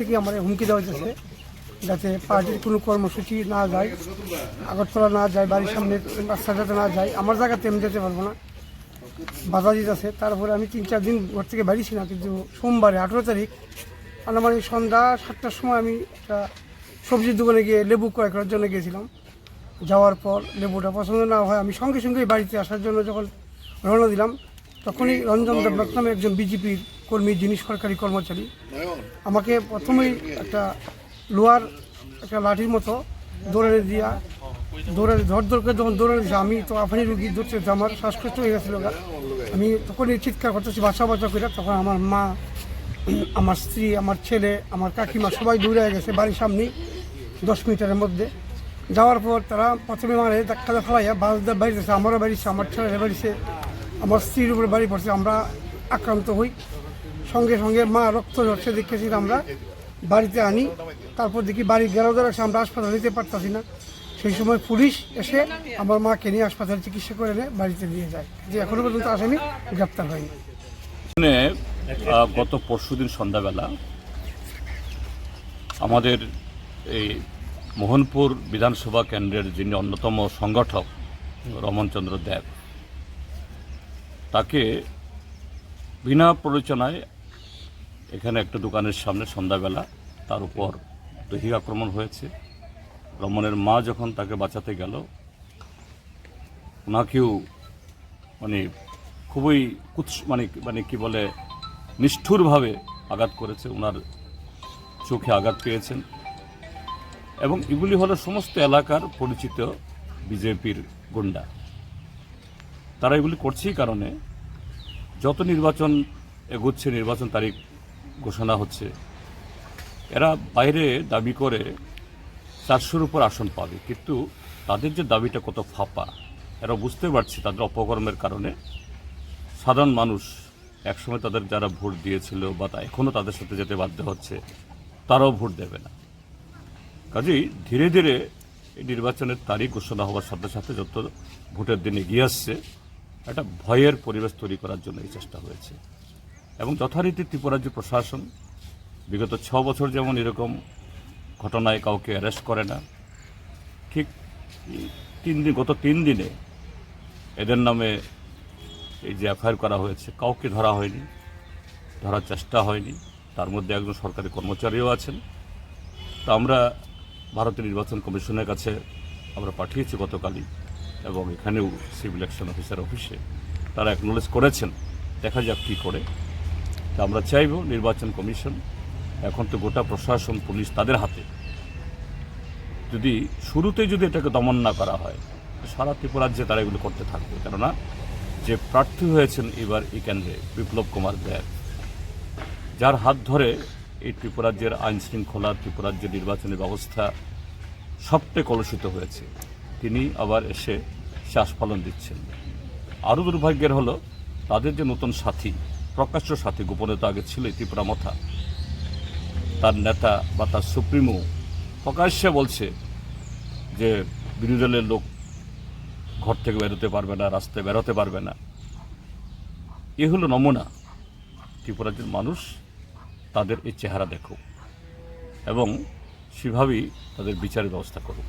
থেকে আমার হুমকি দেওয়া হয়েছে যাতে পার্টির কোনো কর্মসূচি না যায়, আগরতলা না যায়, বাড়ির সামনে রাস্তাটাতে না যায়, আমার জায়গাতে আমি যেতে পারব না। বাধা দিতেছে। তারপরে আমি তিন চার দিন ঘর থেকে বেরিয়েছি না, কিন্তু সোমবারে আঠেরো তারিখ আনুমানিক সন্ধ্যা সাতটার সময় আমি একটা সবজির দোকানে গিয়ে লেবু ক্রয় করার জন্য গিয়েছিলাম। যাওয়ার পর লেবুটা পছন্দ না হয়, আমি সঙ্গে সঙ্গেই বাড়িতে আসার জন্য যখন রওনা দিলাম তখনই রঞ্জন দেবনাথ নামে একজন বিজেপির কর্মী যিনি সরকারি কর্মচারী আমাকে প্রথমেই একটা লোহার একটা লাঠির মতো দৌড়ে দিয়া দৌড়ে ধর ধর করে যখন দৌড়ে দিয়েছে আমি তো আফানি রুগী ধরছে আমার শ্বাসকষ্ট হয়ে গেছিল। আমি তখনই চিৎকার করতেছি বাসা বাঁচা করে তখন আমার মা আমার স্ত্রী আমার ছেলে আমার কাকিমা সবাই দৌড়ে গেছে বাড়ির সামনেই দশ মিনিটের মধ্যে। যাওয়ার পর তারা প্রথমে মারে ধাক্কা ফেলাইয়া বাস বাড়িতেছে আমারও বাড়িছে আমার ছেলের বাড়িছে আমার স্ত্রীর উপরে বাড়ি পড়ছে, আমরা আক্রান্ত হই। সঙ্গে সঙ্গে মা রক্ত ঝরছে দেখেছি আমরা বাড়িতে আনি। তারপর দেখি বাড়ির গেরাউদার আছে, আমরা হাসপাতালে নিতে পারতাছি না। সেই সময় পুলিশ এসে আমার মাকে নিয়ে হাসপাতালে চিকিৎসা করে এনে বাড়িতে নিয়ে যায়। যে এখনও পর্যন্ত আসামি গ্রেপ্তার হয়নি। গত পরশুদিন সন্ধ্যাবেলা আমাদের এই মোহনপুর বিধানসভা কেন্দ্রের যিনি অন্যতম সংগঠক রমনচন্দ্র দেব তাকে বিনা প্ররোচনায় এখানে একটা দোকানের সামনে সন্ধ্যাবেলা তার উপর দৈহিক আক্রমণ হয়েছে। রমনের মা যখন তাকে বাঁচাতে গেল, ওনাকেও মানে খুবই কুৎস মানে মানে কি বলে, নিষ্ঠুরভাবে আঘাত করেছে, ওনার চোখে আঘাত পেয়েছেন। এবং এগুলি হলো সমস্ত এলাকার পরিচিত বিজেপির গুন্ডা। তারা এগুলি করছেই কারণে যত নির্বাচন এগোচ্ছে, নির্বাচন তারিখ ঘোষণা হচ্ছে, এরা বাইরে দাবি করে চারশোর উপর আসন পাবে। কিন্তু তাদের যে দাবিটা কত ফাঁপা, এরা বুঝতে পারছে তাদের অপকর্মের কারণে। সাধারণ মানুষ একসময় তাদের যারা ভোট দিয়েছিল বা তা এখনও তাদের সাথে যেতে বাধ্য হচ্ছে, তারাও ভোট দেবে না। কাজেই ধীরে ধীরে এই নির্বাচনের তারিখ ঘোষণা হওয়ার সাথে সাথে যত ভোটের দিন এগিয়ে আসছে একটা ভয়ের পরিবেশ তৈরি করার জন্য এই চেষ্টা হয়েছে। এবং যথারীতি ত্রিপুরাজ্য প্রশাসন বিগত ছ বছর যেমন এরকম ঘটনায় কাউকে অ্যারেস্ট করে না, ঠিক তিন দিন, গত তিন দিনে এদের নামে এই যে এফআইআর করা হয়েছে, কাউকে ধরা হয়নি, ধরার চেষ্টা হয়নি, তার মধ্যে একজন সরকারি কর্মচারীও আছেন। তা আমরা ভারতের নির্বাচন কমিশনের কাছে আমরা পাঠিয়েছি গতকালই। এবং এখানেও সিভিল ইলেকশন অফিসার অফিসে তারা অ্যাকনোলেজ করেছেন। দেখা যাক কী করে। তা আমরা চাইব নির্বাচন কমিশন, এখন তো গোটা প্রশাসন, পুলিশ তাদের হাতে। যদি শুরুতেই যদি এটাকে দমন না করা হয় সারা ত্রিপুরাজ্যে তারা এগুলো করতে থাকবে। কেননা যে প্রার্থী হয়েছেন এবার এই কেন্দ্রে বিপ্লব কুমার দেব। যার হাত ধরে এই ত্রিপুরাজ্যের আইন শৃঙ্খলা ত্রিপুরাজ্যের নির্বাচনী ব্যবস্থা সবটাই কলুষিত হয়েছে। তিনি আবার এসে শ্বাস পালন দিচ্ছেন। আরও দুর্ভাগ্যের হলো, তাদের যে নতুন সাথী, প্রকাশ্য সাথী গোপনে তো আগে ছিল ত্রিপুরা মথা তার নেতা বা তার সুপ্রিমো প্রকাশ্যে বলছে যে বিরোধী দলের লোক ঘর থেকে বেরোতে পারবে না, রাস্তায় বেরোতে পারবে না। এ হলো নমুনা। ত্রিপুরাজ্যের মানুষ তাদের এই চেহারা দেখুক এবং সেভাবেই তাদের বিচারের ব্যবস্থা করুক।